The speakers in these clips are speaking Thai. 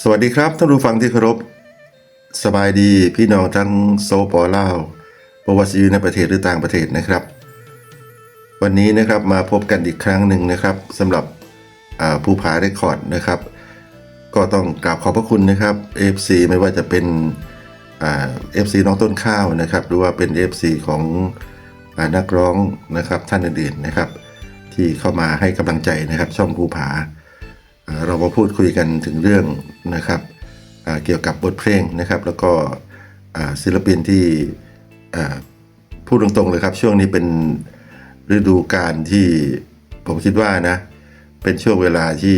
สวัสดีครับท่านผู้ฟังที่เคารพ สบายดีพี่น้องทั้งโซปอลาวบวชอยู่ในประเทศหรือต่างประเทศนะครับ วันนี้นะครับมาพบกันอีกครั้งหนึ่งนะครับสำหรับผู้ผาเรคคอร์ดนะครับ ก็ต้องกราบขอบพระคุณนะครับ FC ไม่ว่าจะเป็นเอ่า FC น้องต้นข้าวนะครับ หรือว่าเป็น FC ของอนักร้องนะครับท่านอื่นๆนะครับ ที่เข้ามาให้กำลังใจนะครับช่องภูผาอ่า เรามาพูดคุยกันถึงเรื่องนะครับเกี่ยวกับบทเพลงนะครับ แล้วก็ศิลปินที่พูดตรงๆเลยครับ ช่วงนี้เป็นฤดูกาลที่ผมคิดว่านะ เป็นช่วงเวลาที่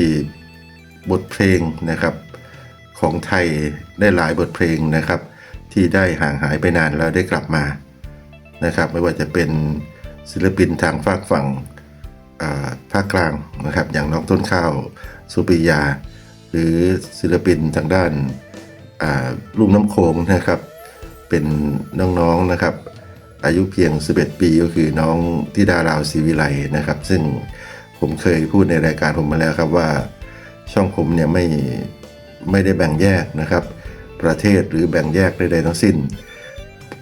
บทเพลงนะครับของไทยได้หลายบทเพลงนะครับ ที่ได้ห่างหายไปนานแล้วได้กลับมานะครับ ไม่ว่าจะเป็นศิลปินทางฝากฝั่งภาคกลางนะครับ อย่างน้องต้นข้าว สุปิยา หรือศิลปินทางด้านลุ่มน้ำโขงนะครับ เป็นน้องๆนะครับ อายุเพียง 11 ปีก็คือน้องทิดาราวศรีวิไลนะครับ ซึ่งผมเคยพูดในรายการผมมาแล้วครับว่าช่องผมเนี่ยไม่ไม่ได้แบ่งแยกนะครับ ประเทศหรือแบ่งแยกใดๆทั้งสิ้น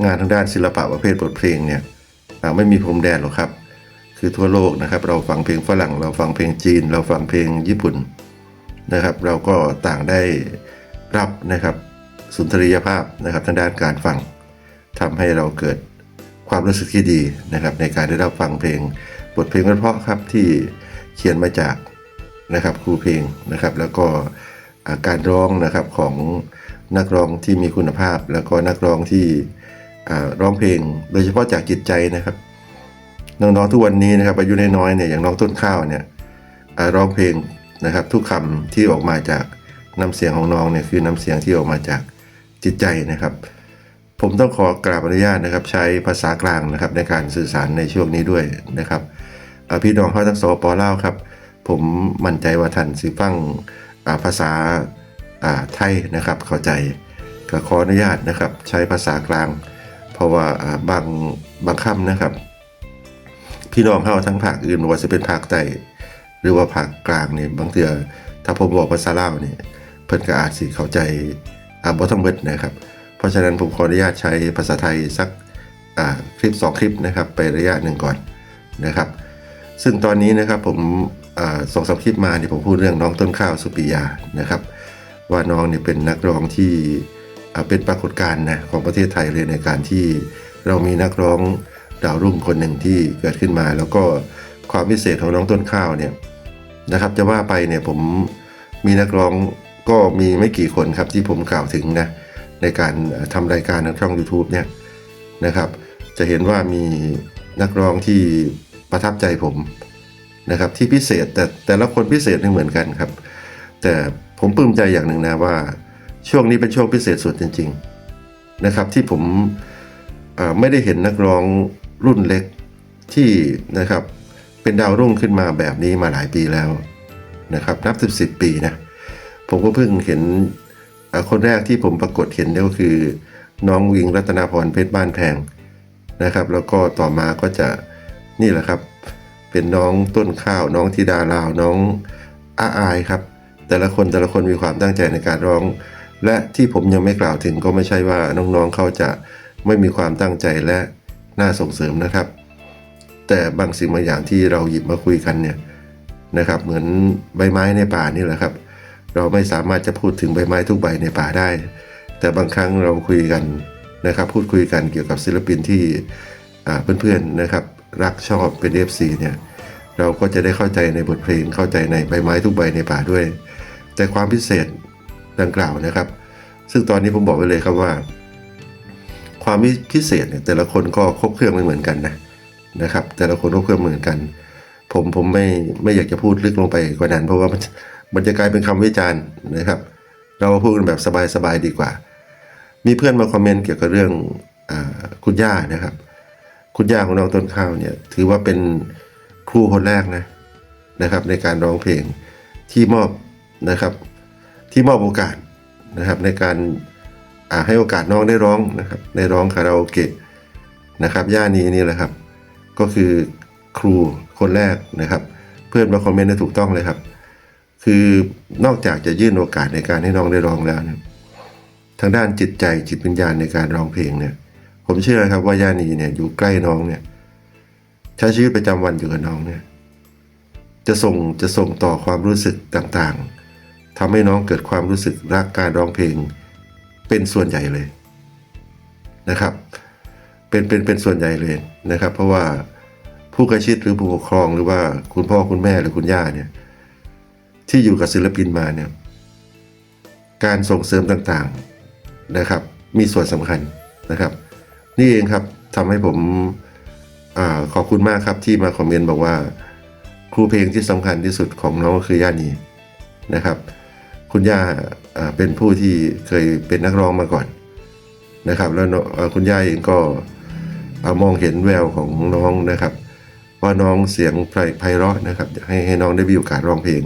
งานทางด้านศิลปะประเภทบทเพลงเนี่ยไม่มีพรมแดนหรอกครับ คือทั่วโลกนะครับ เราฟังเพลงฝรั่ง เราฟังเพลงจีน เราฟังเพลงญี่ปุ่นนะครับ เราก็ต่างได้รับนะครับสุนทรียภาพนะครับทางด้านการฟังทำให้เราเกิดความรู้สึกที่ดีนะครับ ในการได้รับฟังเพลงบทเพลงเพราะครับที่เขียนมาจากนะครับครูเพลงนะครับ แล้วก็าการร้องนะครับของนักร้องที่มีคุณภาพ แล้วก็นักร้องที่ร้องเพลง โดยเฉพาะจากจิตใจนะครับ น้องๆทุกวันนี้นะครับอายุน้อยๆเนี่ยอย่างน้องต้นข้าวเนี่ยร้องเพลงนะครับ ทุกคำที่ออกมาจากน้ำเสียงของน้องเนี่ยคือน้ำเสียงที่ออกมาจากจิตใจนะครับ ผมต้องขอกราบอนุญาตนะครับ ใช้ภาษากลางนะครับในการสื่อสารในช่วงนี้ด้วยนะครับพี่น้องเขาทั้งสปอเล่าครับ ผมมั่นใจว่าท่านสิฟังภาษาไทยนะครับเข้าใจก็ขออนุญาตนะครับ ใช้ภาษากลาง เพราะว่าบางบางคำนะครับ พี่น้องเขาทั้งภาคอื่นว่าจะเป็นภาคใต้หรือว่าภาคกลางเนี่ยบางเทื่อถ้าผมบอกภาษาลาวเนี่ยเพิ่นก็อาจสิเข้าใจอ่าบ่ทั้งเบิดนะครับ เพราะฉะนั้นผมขออนุญาตใช้ภาษาไทยสักอ่าคลิป 2 คลิปนะครับ ไประยะหนึ่งก่อนนะครับ ซึ่งตอนนี้นะครับผมอ่าสองสามคลิปมาเนี่ยผมพูดเรื่องน้องต้นข้าวสุปิยานะครับ ว่าน้องเนี่ยเป็นนักร้องที่อ่าเป็นปรากฏการณ์นะของประเทศไทยเลยในการที่เรามีนักร้อง ดาวรุ่งคนหนึ่งที่เกิดขึ้นมา แล้วก็ความพิเศษของน้องต้นข้าวเนี่ยนะครับ จะว่าไปเนี่ยผมมีนักร้องก็มีไม่กี่คนครับที่ผมกล่าวถึงนะในการทำรายการทางช่อง YouTube เนี่ยนะครับ จะเห็นว่ามีนักร้องที่ประทับใจผมนะครับ ที่พิเศษแต่แต่ละคนพิเศษไม่เหมือนกันครับ แต่ผมปลื้มใจอย่างหนึ่งนะว่าช่วงนี้เป็นช่วงพิเศษสุดจริง ๆนะครับ ที่ผมไม่ได้เห็นนักร้อง รุ่นเล็กที่นะครับเป็นดาวรุ่งขึ้นมาแบบนี้มาหลายปีแล้วนะครับนับสิบสิบปีนะผมก็เพิ่งเห็นคนแรกที่ผมปรากฏเห็นนี่ก็คือ น้องวิงรัตนาพรเพชรบ้านแพงนะครับ แล้วก็ต่อมาก็จะนี่แหละครับ เป็นน้องต้นข้าว น้องธิดาลาวน้องอาอายครับ แต่ละคนแต่ละคนมีความตั้งใจในการร้อง และที่ผมยังไม่กล่าวถึงก็ไม่ใช่ว่าน้องๆเขาจะไม่มีความตั้งใจและ น่าส่งเสริมนะครับ แต่บางสิ่งบางอย่างที่เราหยิบมาคุยกันเนี่ยนะครับ เหมือนใบไม้ในป่านี่แหละครับ เราไม่สามารถจะพูดถึงใบไม้ทุกใบในป่าได้ แต่บางครั้งเราคุยกันนะครับ พูดคุยกันเกี่ยวกับศิลปินที่อ่าเพื่อนๆนะครับ รักชอบเป็น FC เนี่ยเราก็จะได้เข้าใจในบทเพลงเข้าใจในใบไม้ทุกใบในป่าด้วย แต่ความพิเศษดังกล่าวนะครับ ซึ่งตอนนี้ผมบอกไว้เลยครับว่า ความพิเศษเนี่ยแต่ละคนก็ครบเครื่องไม่เหมือนกันนะนะครับ แต่ละคนครบเครื่องเหมือนกัน ผมผมไม่ไม่อยากจะพูดลึกลงไปกว่านั้น เพราะว่ามันมันจะกลายเป็นคำวิจารณ์นะครับ เราพูดกันแบบสบายๆดีกว่า มีเพื่อนมาคอมเมนต์เกี่ยวกับเรื่องอคุณย่านะครับ คุณย่าของน้องต้นข้าวเนี่ยถือว่าเป็นครูคนแรกนะนะครับ ในการร้องเพลงที่มอบนะครับที่มอบโอกาสนะครับในการ ให้โอกาสน้องได้ร้องนะครับได้ร้องคาราโอเกะนะครับย่านี้นี่แหละครับ ก็คือครูคนแรกนะครับ เพื่อนมาคอมเมนต์ได้ถูกต้องเลยครับ คือนอกจากจะยื่นโอกาสในการให้น้องได้ร้องแล้วทางด้านจิตใจจิตวิญญาณในการร้องเพลงเนี่ย ผมเชื่อครับว่าย่านีเนี่ยอยู่ใกล้น้องเนี่ยใช้ชีวิตประจำวันอยู่กับน้องเนี่ยจะส่งจะส่งต่อความรู้สึกต่างๆทำให้น้องเกิดความรู้สึกรักการร้องเพลง เป็นส่วนใหญ่เลยนะครับ เป็นเป็นเป็นส่วนใหญ่เลยนะครับ เพราะว่าผู้ใกล้ชิดหรือผู้ปกครองหรือว่าคุณพ่อคุณแม่หรือคุณย่าเนี่ยที่อยู่กับศิลปินมาเนี่ยการส่งเสริมต่างๆนะครับ มีส่วนสำคัญนะครับ นี่เองครับทำให้ผมอขอบคุณมากครับที่มาคอมเมนต์บอกว่า ครูเพลงที่สำคัญที่สุดของน้องก็คือย่านีนะครับ คุณย่าเป็นผู้ที่เคยเป็นนักร้องมาก่อนนะครับ แล้วคุณย่าเองก็อ่ามองเห็นแววของน้องนะครับ ว่าน้องเสียงไพเราะนะครับให้ให้น้องได้มีโอกาสร้องเพลง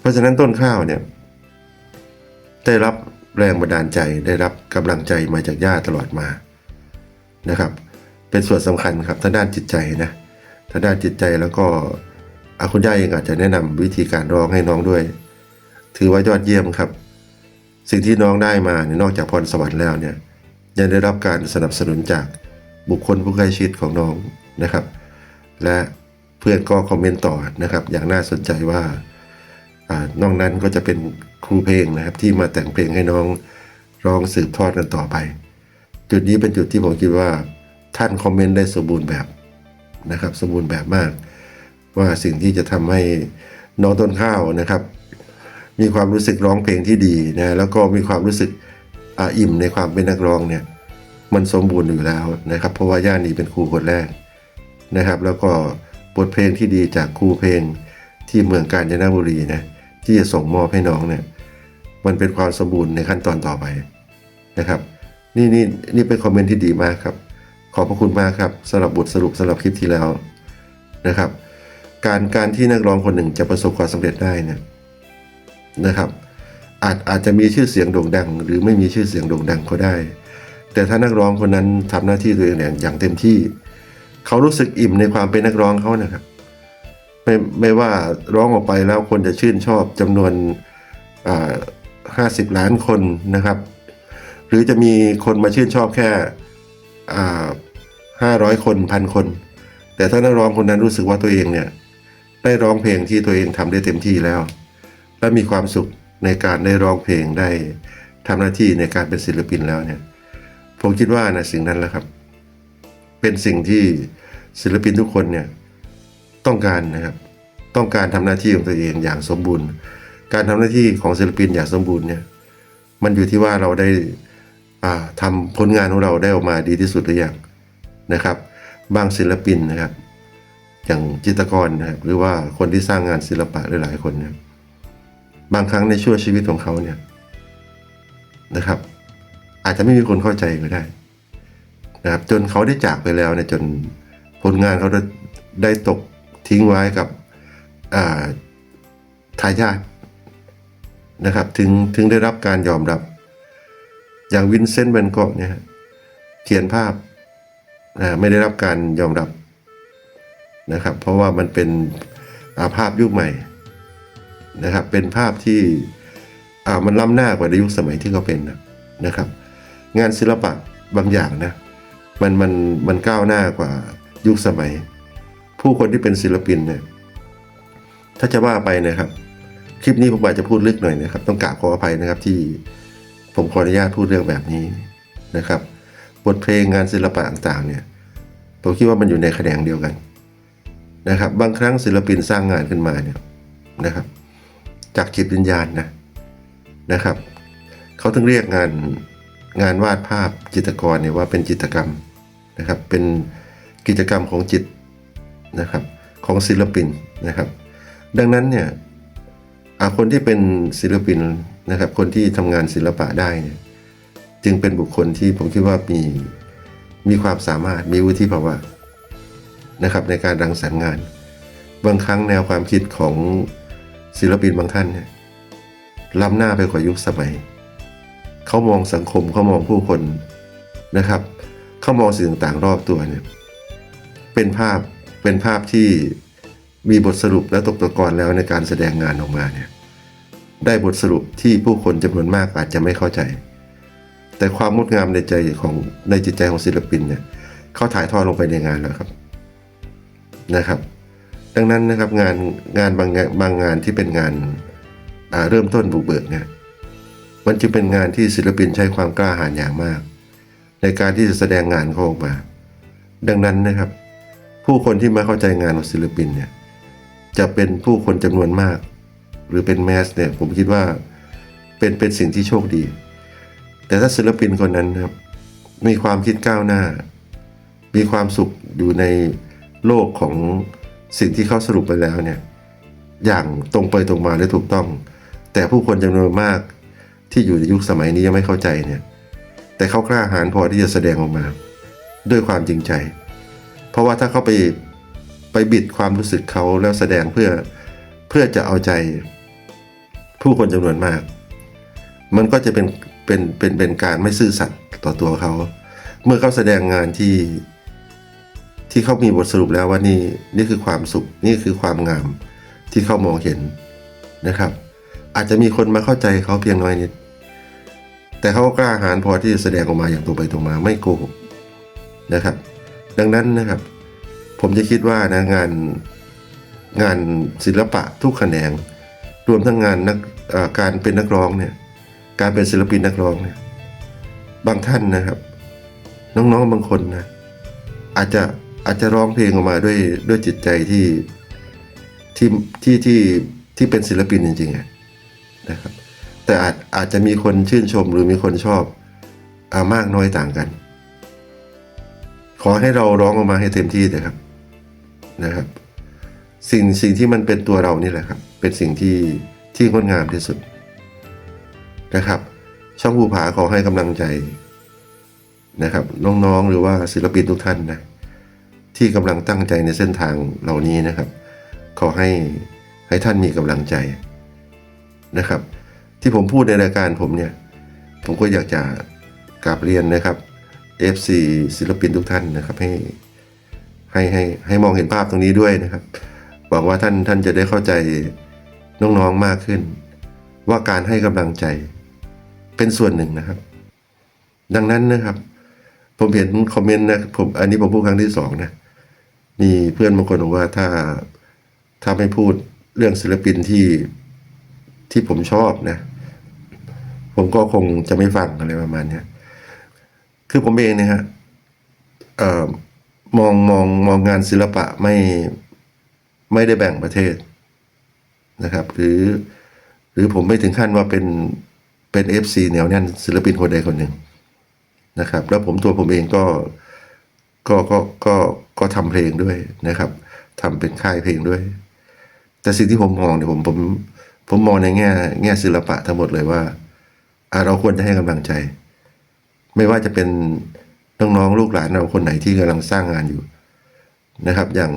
เพราะฉะนั้นต้นข้าวเนี่ยได้รับแรงบันดาลใจได้รับกำลังใจมาจากย่าตลอดมานะครับ เป็นส่วนสำคัญครับทางด้านจิตใจนะทางด้านจิตใจแล้วก็คุณย่าเองอาจจะแนะนำวิธีการร้องให้น้องด้วย ถือว่ายอดเยี่ยมครับ สิ่งที่น้องได้มาเนี่ยนอกจากพรสวรรค์แล้วเนี่ยยังได้รับการสนับสนุนจากบุคคลผู้ใกล้ชิดของน้องนะครับ และเพื่อนก็คอมเมนต์ต่อนะครับ อย่างน่าสนใจว่าอนอกนั้นก็จะเป็นครูเพลงนะครับ ที่มาแต่งเพลงให้น้องร้องสืบทอดกันต่อไป จุดนี้เป็นจุดที่ผมคิดว่าท่านคอมเมนต์ได้สมบูรณ์แบบนะครับ สมบูรณ์แบบมาก ว่าสิ่งที่จะทำให้น้องต้นข้าวนะครับ มีความรู้สึกร้องเพลงที่ดีนะแล้วก็มีความรู้สึกออิ่มในความเป็นนักร้องเนี่ยมันสมบูรณ์อยู่แล้วนะครับ เพราะว่าย่านีเป็นครูคนแรกนะครับ แล้วก็บทเพลงที่ดีจากครูเพลงที่เมืองกาญจนบุรีนะที่จะส่งมอบให้น้องเนี่ยมันเป็นความสมบูรณ์ในขั้นตอนต่อไปนะครับ นี่นี่นี่เป็นคอมเมนต์ที่ดีมากครับ ขอบพระคุณมากครับสำหรับบทสรุปสำหรับคลิปที่แล้วนะครับ การการที่นักร้องคนหนึ่งจะประสบความสำเร็จได้เนี่ย นะครับ อาจอาจจะมีชื่อเสียงโด่งดัง หรือไม่มีชื่อเสียงโด่งดังก็ได้ แต่ถ้านักร้องคนนั้นทำหน้าที่ตัวเองอย่างเต็มที่ เขารู้สึกอิ่มในความเป็นนักร้องเขานะครับ ไม่ไม่ว่าร้องออกไปแล้วคนจะชื่นชอบจำนวนห้าสิบล้านคนนะครับ หรือจะมีคนมาชื่นชอบแค่ห้าร้อยคนพันคน แต่ถ้านักร้องคนนั้นรู้สึกว่าตัวเองเนี่ยได้ร้องเพลงที่ตัวเองทำได้เต็มที่แล้ว และมีความสุขในการได้ร้องเพลงได้ทำหน้าที่ในการเป็นศิลปินแล้วเนี่ยผมคิดว่านะสิ่งนั้นแหละครับ เป็นสิ่งที่ศิลปินทุกคนเนี่ยต้องการนะครับต้องการทำหน้าที่ของตัวเองอย่างสมบูรณ์ การทำหน้าที่ของศิลปินอย่างสมบูรณ์เนี่ยมันอยู่ที่ว่าเราได้อ่าทำผลงานของเราได้ออกมาดีที่สุดหรือยังนะครับ บางศิลปินนะครับ อย่างจิตรกรนะครับหรือว่าคนที่สร้างงานศิลปะหลายๆคนเนี่ยบ บางครั้งในช่วงชีวิตของเขาเนี่ยนะครับ อาจจะไม่มีคนเข้าใจก็ได้นะครับ จนเขาได้จากไปแล้วเนี่ยจนผลงานเขาได้ได้ตกทิ้งไว้กับทายาทนะครับถึงถึงได้รับการยอมรับ อย่างวินเซนต์แวนโกะเนี่ยเขียนภาพไม่ได้รับการยอมรับนะครับ เพราะว่ามันเป็นภาพยุคใหม่ นะครับ เป็นภาพที่มันล้ำหน้ากว่าในยุคสมัยที่เขาเป็นนะครับ งานศิลปะบางอย่างนะมันมันมันก้าวหน้ากว่ายุคสมัย ผู้คนที่เป็นศิลปินเนี่ยถ้าจะว่าไปนะครับ คลิปนี้ผมอาจจะพูดลึกหน่อยนะครับ ต้องกราบขออภัยนะครับที่ผมขออนุญาตพูดเรื่องแบบนี้นะครับ บทเพลงงานศิลปะต่างๆเนี่ยผมคิดว่ามันอยู่ในแขนงเดียวกันนะครับ บางครั้งศิลปินสร้างงานขึ้นมาเนี่ยนะครับ จากจิตวิญญาณนะนะครับเขาถึงเรียกงานงานวาดภาพจิตรกรเนี่ยว่าเป็นจิตรกรรมนะครับ เป็นกิจกรรมของจิตนะครับของศิลปินนะครับ ดังนั้นเนี่ยคนที่เป็นศิลปินนะครับ คนที่ทำงานศิลปะได้เนี่ยจึงเป็นบุคคลที่ผมคิดว่ามีมีความสามารถมีวุฒิภาวะนะครับในการรังสรรค์งาน บางครั้งแนวความคิดของ ศิลปินบางท่านเนี่ยล้ำหน้าไปกว่ายุคสมัย เขามองสังคมเขามองผู้คนนะครับ เขามองสิ่งต่างๆรอบตัวเนี่ยเป็นภาพเป็นภาพที่มีบทสรุปและตกตะกอนแล้วในการแสดงงานออกมาเนี่ยได้บทสรุปที่ผู้คนจำนวนมากอาจจะไม่เข้าใจ แต่ความงดงามในใจของในจิตใจของศิลปินเนี่ยเขาถ่ายทอดลงไปในงานแล้วครับนะครับ ดังนั้นนะครับงานงานบางงานบางงานที่เป็นงานาเริ่มต้นบุกเบิกเนี่ยมันจึงเป็นงานที่ศิลปินใช้ความกล้าหาญอย่างมาก ในการที่จะแสดงงานเขาออกมา ดังนั้นนะครับ ผู้คนที่มาเข้าใจงานของศิลปินเนี่ยจะเป็นผู้คนจำนวนมาก หรือเป็นแมสเนี่ยผมคิดว่าเป็นเป็นสิ่งที่โชคดี แต่ถ้าศิลปินคนนั้นครับมีความคิดก้าวหน้า มีความสุขอยู่ในโลกของ สิ่งที่เขาสรุปไปแล้วเนี่ยอย่างตรงไปตรงมาและถูกต้อง แต่ผู้คนจำนวนมากที่อยู่ในยุคสมัยนี้ยังไม่เข้าใจเนี่ยแต่เขากล้าหาญพอที่จะแสดงออกมา ด้วยความจริงใจ เพราะว่าถ้าเขาไปไปบิดความรู้สึกเขาแล้วแสดงเพื่อเพื่อจะเอาใจ ผู้คนจำนวนมาก มันก็จะเป็นเป็นเป็นเป็นการไม่ซื่อสัตย์ต่อตัวเขา เมื่อเขาแสดงงานที่ ที่เขามีบทสรุปแล้วว่านี่นี่คือความสุขนี่คือความงามที่เขามองเห็นนะครับ อาจจะมีคนมาเข้าใจเขาเพียงน้อยนิด แต่เขาก็กล้าหาญพอที่จะแสดงออกมาอย่างตรงไปตรงมาไม่โกหกนะครับ ดังนั้นนะครับ ผมจะคิดว่านะงานงานศิลปะทุกแขนง รวมทั้งงานนักการเป็นนักร้องเนี่ยการเป็นศิลปินนักร้องเนี่ยบางท่านนะครับ น้องๆบางคนนะอาจจะ อาจจะร้องเพลงออกมาด้วยด้วยจิตใจที่ที่ที่ที่ที่เป็นศิลปินจริงๆนะครับ แต่อาจอาจจะมีคนชื่นชมหรือมีคนชอบอามากน้อยต่างกัน ขอให้เราร้องออกมาให้เต็มที่นะครับนะครับ สิ่งสิ่งที่มันเป็นตัวเรานี่แหละครับ เป็นสิ่งที่ที่งดงามที่สุดนะครับ ช่องภูผาขอให้กำลังใจนะครับน้องๆหรือว่าศิลปินทุกท่านนะ ที่กำลังตั้งใจในเส้นทางเหล่านี้นะครับ ขอให้ให้ท่านมีกำลังใจนะครับ ที่ผมพูดในรายการผมเนี่ย ผมก็อยากจะกราบเรียนนะครับ FC ศิลปินทุกท่านนะครับให้ให้ให้ให้มองเห็นภาพตรงนี้ด้วยนะครับหวังว่าท่านท่านจะได้เข้าใจน้องๆมากขึ้น ว่าการให้กำลังใจเป็นส่วนหนึ่งนะครับ ดังนั้นนะครับ ผมเห็นคอมเมนต์นะผมอันนี้ผมพูดครั้งที่สองนะ มีเพื่อนบางคนบอกว่าถ้าถ้าไม่พูดเรื่องศิลปินที่ที่ผมชอบนะ ผมก็คงจะไม่ฟังอะไรประมาณเนี้ยคือผมเองเนี่ยฮะมองมองมองงานศิลปะไม่ไม่ได้แบ่งประเทศนะครับ หรือหรือผมไม่ถึงขั้นว่าเป็นเป็นเอฟซีแนวแน่นศิลปินคนใดคนหนึ่งนะครับ แล้วผมตัวผมเองก็ ก็ก็ก็ก็ทำเพลงด้วยนะครับทำเป็นค่ายเพลงด้วย แต่สิ่งที่ผมมองเนี่ยผมผมผมมองในแง่แง่ศิลปะทั้งหมดเลยว่าเราควรจะให้กำลังใจ ไม่ว่าจะเป็นน้องๆลูกหลานเราคนไหนที่กำลังสร้างงานอยู่นะครับ อย่าง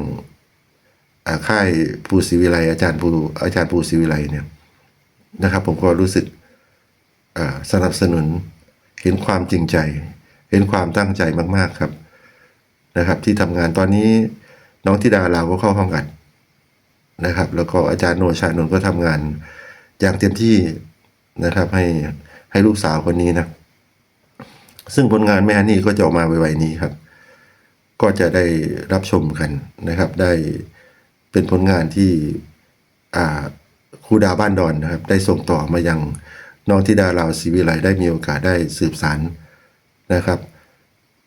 ค่ายภูศรีวิไลอาจารย์ภูอาจารย์ภูศรีวิไลเนี่ยนะครับ ผมก็รู้สึกสนับสนุนเห็นความจริงใจ เห็นความตั้งใจมาก ๆครับ นะครับ ที่ทำงานตอนนี้น้องธิดาเราก็เข้าห้องอัดนะครับ แล้วก็อาจารย์โนชานนก็ทำงานอย่างเต็มที่นะครับให้ให้ลูกสาวคนนี้นะซึ่งผลงานแม่ฮันนี่ก็จะออกมาไวๆนี้ครับ ก็จะได้รับชมกันนะครับ ได้เป็นผลงานที่อ่าครูดาบ้านดอนนะครับ ได้ส่งต่อมายังน้องธิดาลาวศรีวิไลได้มีโอกาสได้สืบสารนะครับ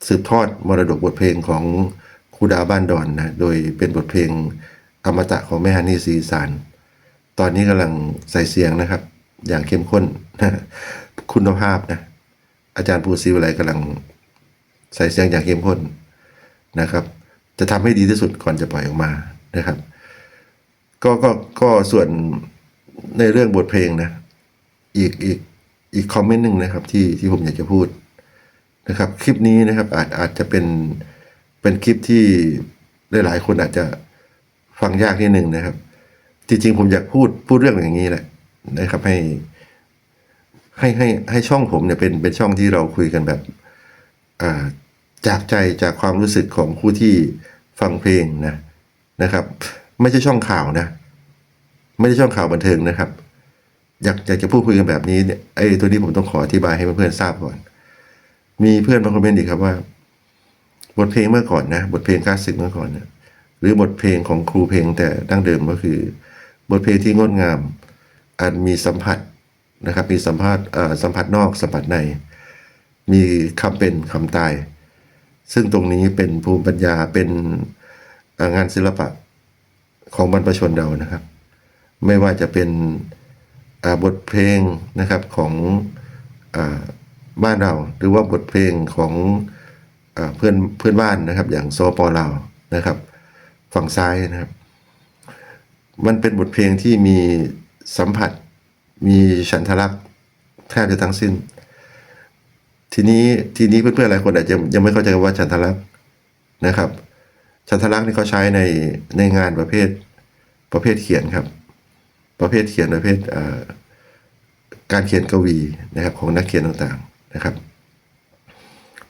สืบทอดมรดกบทเพลงของครูดาบ้านดอนนะโดยเป็นบทเพลงอมตะของแม่ฮันนี่ศรีสาร ตอนนี้กำลังใส่เสียงนะครับ อย่างเข้มข้นคุณภาพนะ อาจารย์ปูซีวิไลกำลังใส่เสียงอย่างเข้มข้นนะครับ จะทำให้ดีที่สุดก่อนจะปล่อยออกมานะครับ ก็ก็ก็ส่วนในเรื่องบทเพลงนะ อีกอีกอีกคอมเมนต์หนึ่งนะครับ ที่ที่ผมอยากจะพูด นะครับ คลิปนี้นะครับอาจอาจจะเป็นเป็นคลิปที่หลายๆคนอาจจะฟังยากนิดหนึ่งนะครับ จริงๆผมอยากพูดพูดเรื่องอย่างนี้แหละนะครับให้ให้ให้ให้ช่องผมเนี่ยเป็นเป็นช่องที่เราคุยกันแบบอ่าจากใจจากความรู้สึกของผู้ที่ฟังเพลงนะนะครับ ไม่ใช่ช่องข่าวนะ ไม่ใช่ช่องข่าวบันเทิงนะครับ อยากอยากจะพูดคุยกันแบบนี้เนี่ยไอ้ตัวนี้ผมต้องขออธิบายให้เพื่อนๆทราบก่อน มีเพื่อนบางคอมเมนต์อีกครับว่า บทเพลงเมื่อก่อนนะ บทเพลงคลาสสิกเมื่อก่อนเนี่ยหรือบทเพลงของครูเพลงแต่ดั้งเดิมก็คือ บทเพลงที่งดงามอาจมีสัมผัสนะครับ มีสัมผัสเอ่อสัมผัสนอกสัมผัสใน มีคำเป็นคำตาย ซึ่งตรงนี้เป็นภูมิปัญญาเป็นงานศิลปะของบรรพชนเรานะครับ ไม่ว่าจะเป็นบทเพลงนะครับของอา บ้านเรา หรือว่าบทเพลงของอเพื่อนเพื่อนบ้านนะครับ อย่างโซปอลาวนะครับ ฝั่งซ้ายนะครับ มันเป็นบทเพลงที่มีสัมผัส มีฉันทลักษณ์แทบจะทั้งสิ้น ทีนี้ทีนี้เพื่อนๆหลายคนอาจจะยังไม่เข้าใจว่าฉันทลักษณ์นะครับฉันทลักษณ์นี่เขาใช้ในในงานประเภทประเภทเขียนครับ ประเภทเขียนประเภทการเขียนกวีนะครับของนักเขียนต่างๆ นะครับ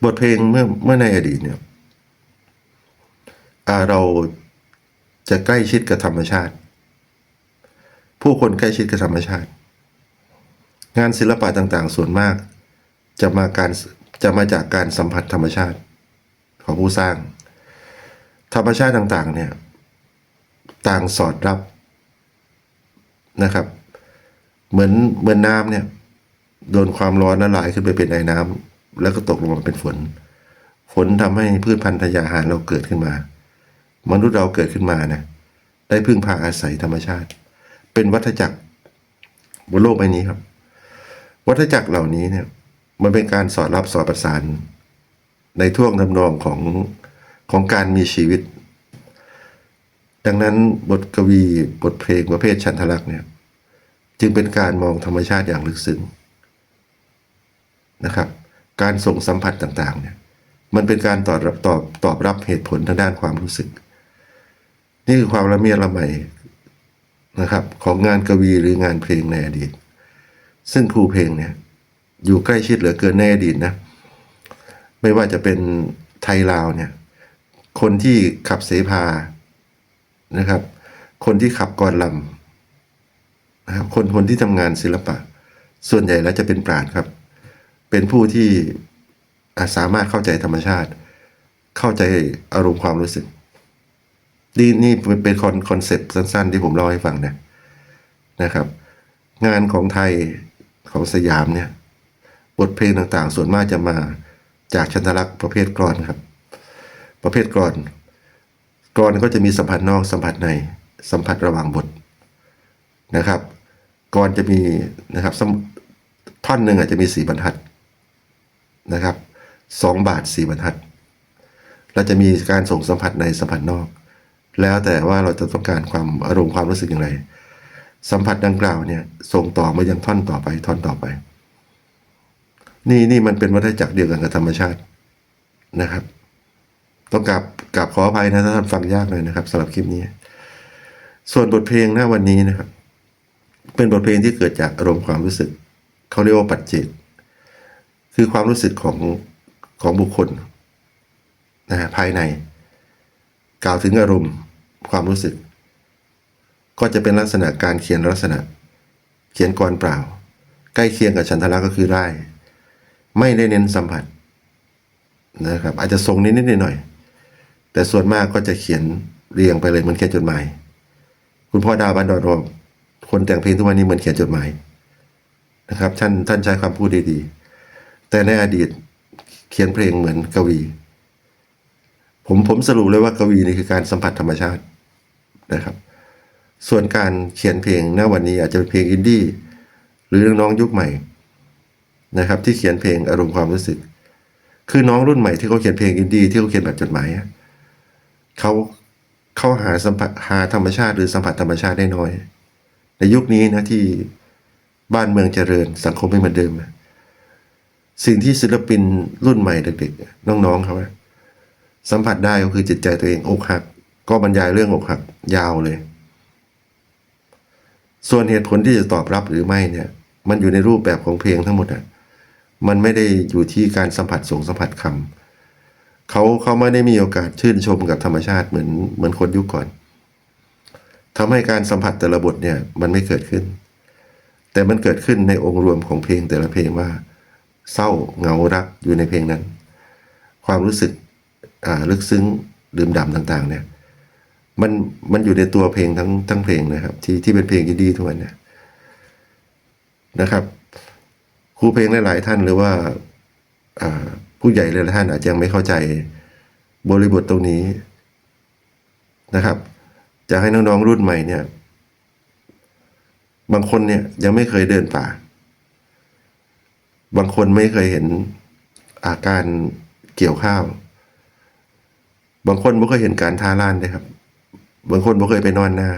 บทเพลงเมื่อเมื่อในอดีตเนี่ยเราจะใกล้ชิดกับธรรมชาติ ผู้คนใกล้ชิดกับธรรมชาติ งานศิลปะต่างๆ ส่วนมาก จะมาการจะมาจากการสัมผัสธรรมชาติ ของผู้สร้าง ธรรมชาติต่างๆ เนี่ยต่างสอดรับนะครับ เหมือนเหมือนน้ำเนี่ย โดนความร้อนละลายขึ้นไปเป็นไอ้น้ำแล้วก็ตกลงมาเป็นฝน ฝนทำให้พืชพันธุ์ทายาหารเราเกิดขึ้นมา มนุษย์เราเกิดขึ้นมานะได้พึ่งพาอาศัยธรรมชาติ เป็นวัฏจักรบนโลกใบนี้ครับ วัฏจักรเหล่านี้เนี่ย มันเป็นการสอดรับสอดประสาน ในท่วงทำนองของของการมีชีวิต ดังนั้นบทกวีบทเพลงประเภทชันทลักษ์เนี่ย จึงเป็นการมองธรรมชาติอย่างลึกซึ้ง นะครับ การส่งสัมผัสต่างๆเนี่ยมันเป็นการตอบรับตอบตอบรับเหตุผลทางด้านความรู้สึก นี่คือความละเมียดละไมนะครับ ของงานกวีหรืองานเพลงในอดีต ซึ่งครูเพลงเนี่ยอยู่ใกล้ชิดเหลือเกินในอดีตนะไม่ว่าจะเป็นไทยลาวเนี่ยคนที่ขับเสพานะครับ คนที่ขับกรลำนะครับคนคนที่ทำงานศิลปะ ส่วนใหญ่แล้วจะเป็นปราดครับ เป็นผู้ที่สามารถเข้าใจธรรมชาติ เข้าใจอารมณ์ความรู้สึก นี่นี่เป็นคอนคอนเซปต์สั้น ๆ ที่ผมเล่าให้ฟังนะนะครับ งานของไทยของสยามเนี่ย บทเพลงต่างๆ ส่วนมากจะมาจากชันทลักษณ์ประเภทกรอนครับ ประเภทกรอนกรอนก็จะมีสัมผัสนอกสัมผัสในสัมผัสระหว่างบทนะครับกรอนจะมีนะครับท่อนหนึ่งอาจจะมีสี่บรรทัด นะครับสองบาทสี่บรรทัด เราจะมีการส่งสัมผัสในสัมผัสนอก แล้วแต่ว่าเราจะต้องการความอารมณ์ความรู้สึกอย่างไร สัมผัสดังกล่าวเนี่ยส่งต่อมายังท่อนต่อไปท่อนต่อไป นี่นี่มันเป็นวัฏจักรเดียวกันกับธรรมชาตินะครับ ต้องกราบกราบขออภัยนะถ้าท่านฟังยากเลยนะครับสำหรับคลิปนี้ ส่วนบทเพลงหน้าวันนี้นะครับ เป็นบทเพลงที่เกิดจากอารมณ์ความรู้สึก เขาเรียกว่าปัจเจก คือความรู้สึกของของบุคคลนะฮะภายใน กล่าวถึงอารมณ์ความรู้สึก ก็จะเป็นลักษณะการเขียนลักษณะ เขียนกรเปล่า ใกล้เคียงกับฉันทละก็คือได้ ไม่ได้เน้นสัมผัสนะครับอาจจะทรงนิดๆหน่อยๆแต่ส่วนมากก็จะเขียนเรียงไปเลยเหมือนเขียนจดหมาย คุณพ่อดาวบันดอนบอกคนแต่งเพลงทุกวันนี้เหมือนเขียนจดหมายนะครับ ท่านท่านใช้คำพูดดีๆ แต่ในอดีตเขียนเพลงเหมือนกวี ผมผมสรุปเลยว่ากวีนี่คือการสัมผัสธรรมชาตินะครับ ส่วนการเขียนเพลงณวันนี้อาจจะเป็นเพลงอินดี้หรือน้องยุคใหม่นะครับ ที่เขียนเพลงอารมณ์ความรู้สึก คือน้องรุ่นใหม่ที่เขาเขียนเพลงอินดี้ที่เขาเขียนแบบจดหมายเขาเขาหาสัมผัสหาธรรมชาติหรือสัมผัสธรรมชาติได้น้อย ในยุคนี้นะที่บ้านเมืองเจริญสังคมไม่เหมือนเดิมอะ สิ่งที่ศิลปินรุ่นใหม่เด็กๆน้องๆเขาอะสัมผัสได้ก็คือจิตใจตัวเองอกหัก ก็บรรยายเรื่องอกหักยาวเลย ส่วนเหตุผลที่จะตอบรับหรือไม่เนี่ย มันอยู่ในรูปแบบของเพลงทั้งหมดอะมันไม่ได้อยู่ที่การสัมผัสส่งสัมผัสคำเขาเขาไม่ได้มีโอกาสชื่นชมกับธรรมชาติเหมือนเหมือนคนยุคก่อนทำให้การสัมผัสแต่ละบทเนี่ยมันไม่เกิดขึ้น แต่มันเกิดขึ้นในองค์รวมของเพลงแต่ละเพลงว่า เศร้าเงารักอยู่ในเพลงนั้น ความรู้สึกลึกซึ้งดื่มด่ำต่างๆ เนี่ย มันมันอยู่ในตัวเพลงทั้งทั้งเพลงนะครับ ที่ที่เป็นเพลงดีๆทุกวันเนี่ยนะครับครูเพลงหลายๆท่านหรือว่าผู้ใหญ่หลายๆท่านอาจจะยังไม่เข้าใจบริบทตรงนี้นะครับจะให้น้องๆรุ่นใหม่เนี่ย บางคนเนี่ยยังไม่เคยเดินป่า บางคนไม่เคยเห็นอาการเกี่ยวข้าว บางคนไม่เคยเห็นการทาล้านเลยครับ บางคนไม่เคยไปนอนนา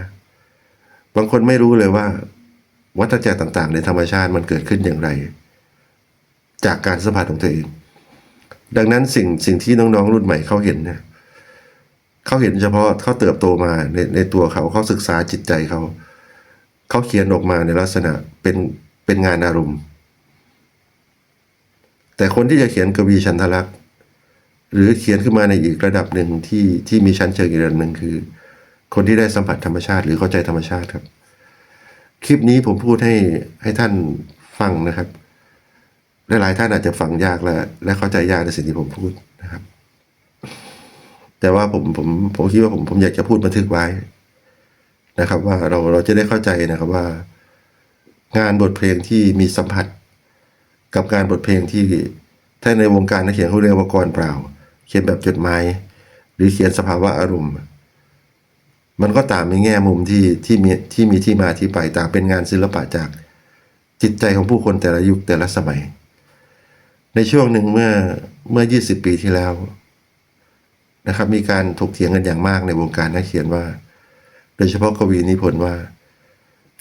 บางคนไม่รู้เลยว่า วัฏจักรต่าง ๆ ในธรรมชาติมันเกิดขึ้นอย่างไร จากการสัมผัสของตัวเอง ดังนั้นสิ่งสิ่งที่น้องๆ รุ่นใหม่เขาเห็นเนี่ยเขาเห็นเฉพาะเขาเติบโตมาในในตัวเขาเขาศึกษาจิตใจเขา เขาเขียนออกมาในลักษณะเป็นเป็นงานอารมณ์ แต่คนที่จะเขียนกวีชันทลักษณ์หรือเขียนขึ้นมาในอีกระดับหนึ่งที่ที่มีชั้นเชิงอีกระดับหนึ่งคือ คนที่ได้สัมผัสธรรมชาติ หรือเข้าใจธรรมชาติครับ คลิปนี้ผมพูดให้ให้ท่านฟังนะครับหลายๆท่านอาจจะฟังยากและและเข้าใจยากในสิ่งที่ผมพูดนะครับ แต่ว่าผมผมผมคิดว่าผมผมอยากจะพูดบันทึกไว้นะครับ ว่าเราเราจะได้เข้าใจนะครับว่า งานบทเพลงที่มีสัมผัส กับงานบทเพลงที่ถ้าในวงการนักเขียนเขาเรียกว่ากรเปล่า เขียนแบบจดหมายหรือเขียนสภาวะอารมณ์ มันก็ตางในแง่มุมที่ที่มีที่มีที่มาที่ไปต่างเป็นงานศิลปะจากจิตใจของผู้คนแต่ละยุคแต่ละสมัย ในช่วงหนึ่งเมื่อเมื่อ 20 ปีที่แล้วนะครับมีการถกเถียงกันอย่างมากในวงการนักเขียนว่า โดยเฉพาะกวีนิพนธ์ว่า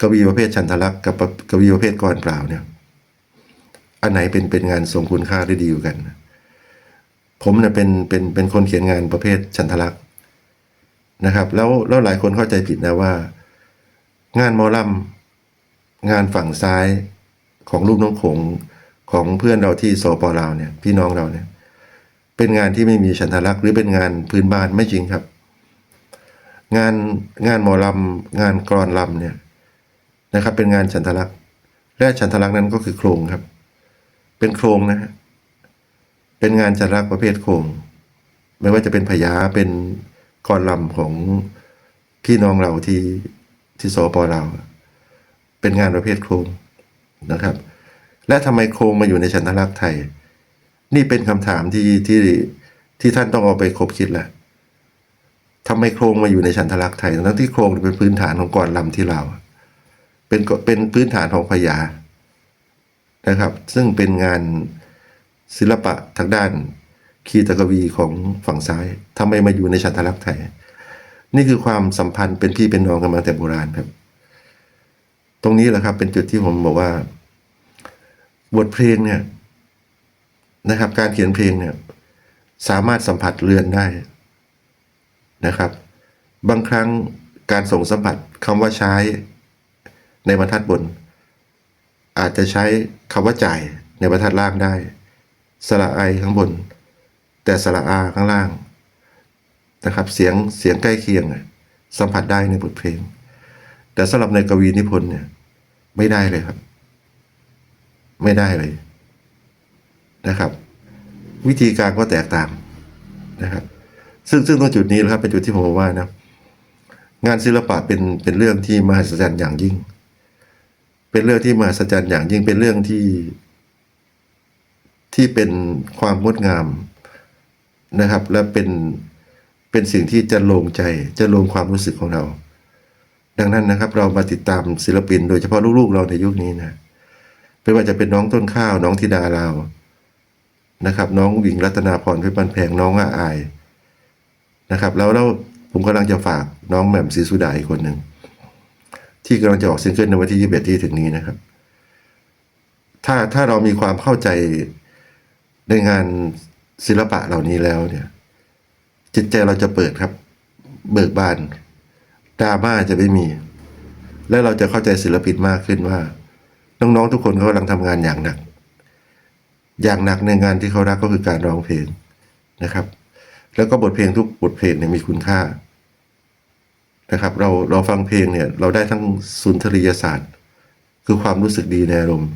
กวีประเภทชันทลักษ์กับกวีประเภทกรเปล่าเนี่ย อันไหนเป็นเป็นงานทรงคุณค่าได้ดีกว่ากัน ผมเนี่ยเป็นเป็นเป็นคนเขียนงานประเภทชันทลักษณ์นะครับ แล้วแล้วหลายคนเข้าใจผิดนะว่า งานมอลำงานฝั่งซ้ายของรูปน้องขงของเพื่อนเราที่สปลาวเนี่ยพี่น้องเราเนี่ย เป็นงานที่ไม่มีชันทลักษณ์หรือเป็นงานพื้นบ้านไม่จริงครับ งานงานหมอลำงานกรอนลำเนี่ยนะครับ เป็นงานชันทลักษณ์และชันทลักษณ์นั้นก็คือโครงครับ เป็นโครงนะฮะเป็นงานชันทลักษ์ประเภทโครง ไม่ว่าจะเป็นพยาเป็นกรลำของพี่น้องเราที่ที่สปลาเป็นงานประเภทโครงนะครับ และทำไมโครงมาอยู่ในชันทลักษณ์ไทย นี่เป็นคำถามที่ที่ที่ท่านต้องเอาไปคบคิดแหละทำไมโครงมาอยู่ในชันทลักษณ์ไทยทั้งที่โครงเป็นพื้นฐานของกรลำที่เราเป็นเป็นพื้นฐานของพยา นะครับ ซึ่งเป็นงานศิลปะทางด้านคีตกวีของฝั่งซ้ายทำไมมาอยู่ในชันทลักษณ์ไทย นี่คือความสัมพันธ์เป็นพี่เป็นน้องกันมาแต่โบราณครับ ตรงนี้แหละครับ เป็นจุดที่ผมบอกว่า บทเพลงเนี่ยนะครับ การเขียนเพลงเนี่ยสามารถสัมผัสเรือนได้นะครับ บางครั้งการส่งสัมผัสคำว่าใช้ในบรรทัดบน อาจจะใช้คำว่าจ่ายในบรรทัดล่างได้ สระไอข้างบน แต่สระอาข้างล่างนะครับ เสียงเสียงใกล้เคียงสัมผัสได้ในบทเพลง แต่สำหรับในกวีนิพนธ์เนี่ย ไม่ได้เลยครับ ไม่ได้เลยนะครับ วิธีการก็แตกต่างนะครับ ซึ่งซึ่งตรงจุดนี้นะครับเป็นจุดที่ผมว่านะงานศิลปะเป็นเป็นเรื่องที่มหัศจรรย์อย่างยิ่ง เป็นเรื่องที่มหัศจรรย์อย่างยิ่งเป็นเรื่องที่ ที่เป็นความงดงามนะครับ และเป็นเป็นสิ่งที่จะลงใจจะลงความรู้สึกของเรา ดังนั้นนะครับ เรามาติดตามศิลปิน โดยเฉพาะลูกๆ เราในยุคนี้นะไม่ว่าจะเป็นน้องต้นข้าว น้องธิดาลาวนะครับ น้องวิงรัตนาพรเพชรบันแพงน้องอาอายนะครับ แล้วแล้วผมกำลังจะฝากน้องแหม่มศรีสุดาอีกคนหนึ่ง ที่กำลังจะออกซิงเกิลในวันที่ยี่สิบเอ็ดที่ถึงนี้นะครับ ถ้าถ้าเรามีความเข้าใจในงานศิลปะเหล่านี้แล้วเนี่ย จิตใจเราจะเปิดครับ เบิกบานดราม่าจะไม่มี และเราจะเข้าใจศิลปินมากขึ้นว่า น้องๆทุกคนเขากำลังทำงานอย่างหนัก อย่างหนักในงานที่เขารักก็คือการร้องเพลงนะครับ แล้วก็บทเพลงทุกบทเพลงเนี่ยมีคุณค่า นะครับเราเราฟังเพลงเนี่ยเราได้ทั้งสุนทรียศาสตร์ คือความรู้สึกดีในอารมณ์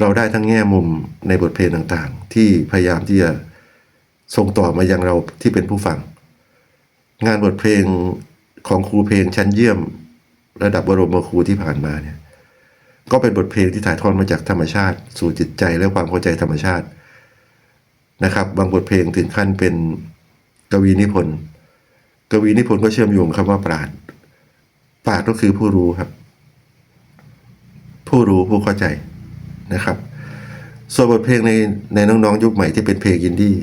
เราได้ทั้งแง่มุมในบทเพลงต่างๆ ที่พยายามที่จะส่งต่อมายังเราที่เป็นผู้ฟัง งานบทเพลงของครูเพลงชั้นเยี่ยม ระดับบรมครูที่ผ่านมาเนี่ยก็เป็นบทเพลงที่ถ่ายทอดมาจากธรรมชาติ สู่จิตใจและความเข้าใจธรรมชาตินะครับ บางบทเพลงถึงขั้นเป็นกวีนิพนธ์ กวีนิพนธ์ก็เชื่อมโยงคำว่าปราดปราดก็คือผู้รู้ครับ ผู้รู้ผู้เข้าใจนะครับ ส่วนบทเพลงในในน้องๆ ยุคใหม่ที่เป็นเพลงยินดี้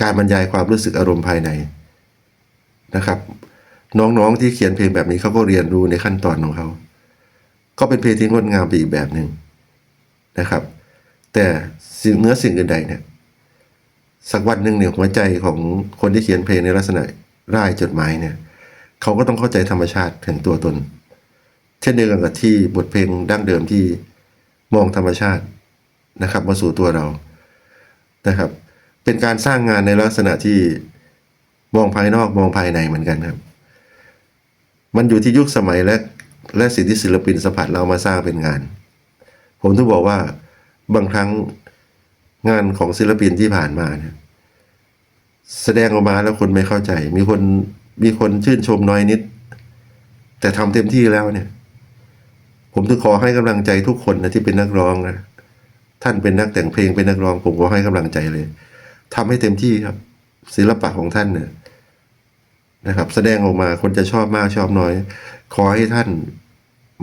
การบรรยายความรู้สึกอารมณ์ภายในนะครับ น้องๆที่เขียนเพลงแบบนี้เขาก็เรียนรู้ในขั้นตอนของเขา ก็เป็นเพลงที่งดงามไปอีกแบบหนึ่งนะครับ แต่สิ่งเนื้อสิ่งอื่นใดเนี่ย สักวันหนึ่งเนี่ยหัวใจของคนที่เขียนเพลงในลักษณะร่ายจดหมายเนี่ยเขาก็ต้องเข้าใจธรรมชาติถึงตัวตน เช่นเดียวกันกับที่บทเพลงดั้งเดิมที่มองธรรมชาตินะครับมาสู่ตัวเรานะครับ เป็นการสร้างงานในลักษณะที่มองภายนอกมองภายในเหมือนกันครับ มันอยู่ที่ยุคสมัยและและสิ่งที่ศิลปินสัมผัสเรามาสร้างเป็นงาน ผมถึงบอกว่าบางครั้ง งานของศิลปินที่ผ่านมาเนี่ยแสดงออกมาแล้วคนไม่เข้าใจ มีคนมีคนชื่นชมน้อยนิด แต่ทำเต็มที่แล้วเนี่ย ผมถึงขอให้กำลังใจทุกคนนะที่เป็นนักร้องนะท่านเป็นนักแต่งเพลงเป็นนักร้อง ผมก็ให้กำลังใจเลยทำให้เต็มที่ครับ ศิลปะของท่านเนี่ยนะครับ แสดงออกมาคนจะชอบมากชอบน้อย ขอให้ท่าน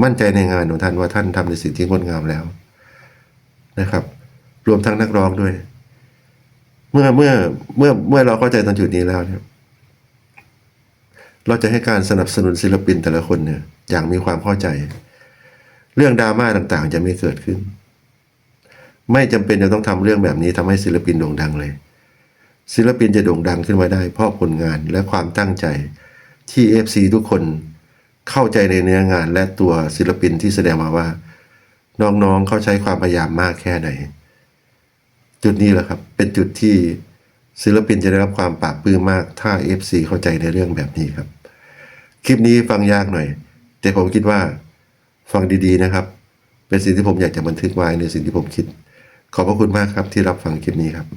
มั่นใจในงานของท่านว่าท่านทำในสิ่งที่งดงามแล้วนะครับ รวมทั้งนักร้องด้วย เมื่อเมื่อเมื่อเมื่อเราเข้าใจตรงจุดนี้แล้วเนี่ยเราจะให้การสนับสนุนศิลปินแต่ละคนเนี่ย อย่างมีความเข้าใจ เรื่องดราม่าต่างๆ จะไม่เกิดขึ้น ไม่จำเป็นจะต้องทำเรื่องแบบนี้ทำให้ศิลปินโด่งดังเลย ศิลปินจะโด่งดังขึ้นมาได้ เพราะผลงานและความตั้งใจที่ FC ทุกคนเข้าใจในเนื้องานและตัวศิลปินที่แสดงมาว่า น้องๆเขาใช้ความพยายามมากแค่ไหน จุดนี้แหละครับ เป็นจุดที่ศิลปินจะได้รับความปากปื้มมาก ถ้า FC เข้าใจในเรื่องแบบนี้ครับ คลิปนี้ฟังยากหน่อย แต่ผมคิดว่าฟังดีๆนะครับ เป็นสิ่งที่ผมอยากจะบันทึกไว้ในสิ่งที่ผมคิด ขอบพระคุณมากครับที่รับฟังคลิปนี้ครับ